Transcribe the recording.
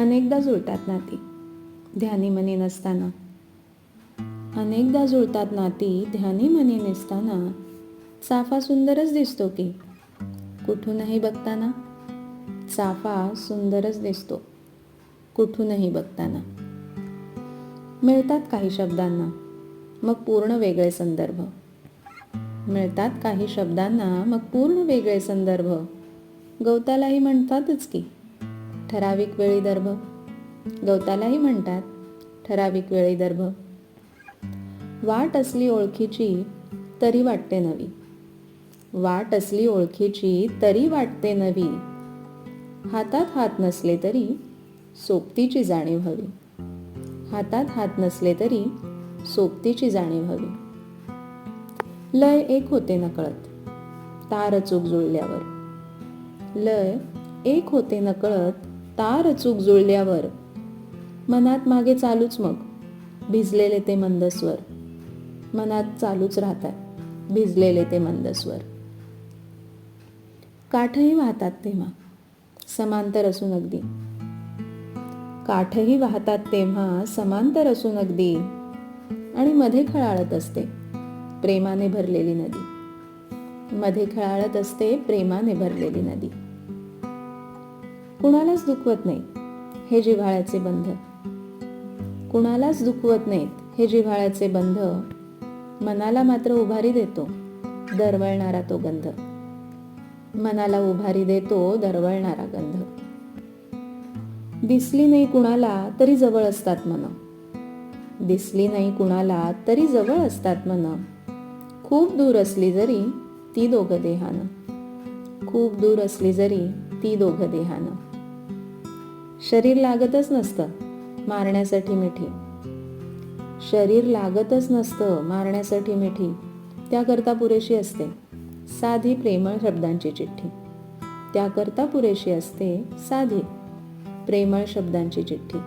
अनेकदा जुळतात नाती ध्यानी मनी नसताना. अनेकदा जुळतात नाती ध्यानी मनी नसताना चाफा सुंदरच दिसतो की कुठूनही बघताना. चाफा सुंदरच दिसतो कुठूनही बघताना. मिळतात काही शब्दांना मग पूर्ण वेगळे संदर्भ. मिळतात काही शब्दांना मग पूर्ण वेगळे संदर्भ. गवतालाही म्हणतातच की ठराविक वेळी दर्भ. गवतालाही म्हणतात ठराविक वेळी दर्भ. वाट असली ओळखीची तरी वाटते नवी. वाट असली ओळखीची तरी वाटते नवी. हातात हात नसले तरी सोबतीची जाणीव हवी. हातात हात नसले तरी सोबतीची जाणीव हवी. लय एक होते नकळत तार चूक जुळल्यावर. लय एक होते नकळत तार चूक जुळल्यावर मनात मागे चालूच मग. भिजलेले ते मंदस्वर. मनात चालूच राहतात. भिजलेले ते मंदस्वर. काठही वाहतात तेव्हा. समांतर असून अगदी. काठही वाहतात तेव्हा समांतर असून अगदी. आणि मध्ये खळाळत असते. प्रेमाने भरलेली नदी. मध्ये खळाळत असते प्रेमाने भरलेली नदी. कुणालाच दुखवत नाही हे जिव्हाळ्याचे बंध. कुणालाच दुखवत नाहीत हे जिव्हाळ्याचे बंध. मनाला मात्र उभारी देतो दरवळणारा तो गंध. मनाला उभारी देतो दरवळणारा गंध. दिसली नाही कुणाला तरी जवळ असतात मन. दिसली नाही कुणाला तरी जवळ असतात मन. खूप दूर असली जरी ती दोघं देहानं. खूप दूर असली जरी ती दोघं देहानं. शरीर लागतच नसतं मारण्यासाठी मिठी. शरीर लागतच नसतं मारण्यासाठी मिठी. त्याकरता पुरेशी असते साधी प्रेमळ शब्दांची चिठ्ठी. त्याकरता पुरेशी असते साधी प्रेमळ शब्दांची चिठ्ठी.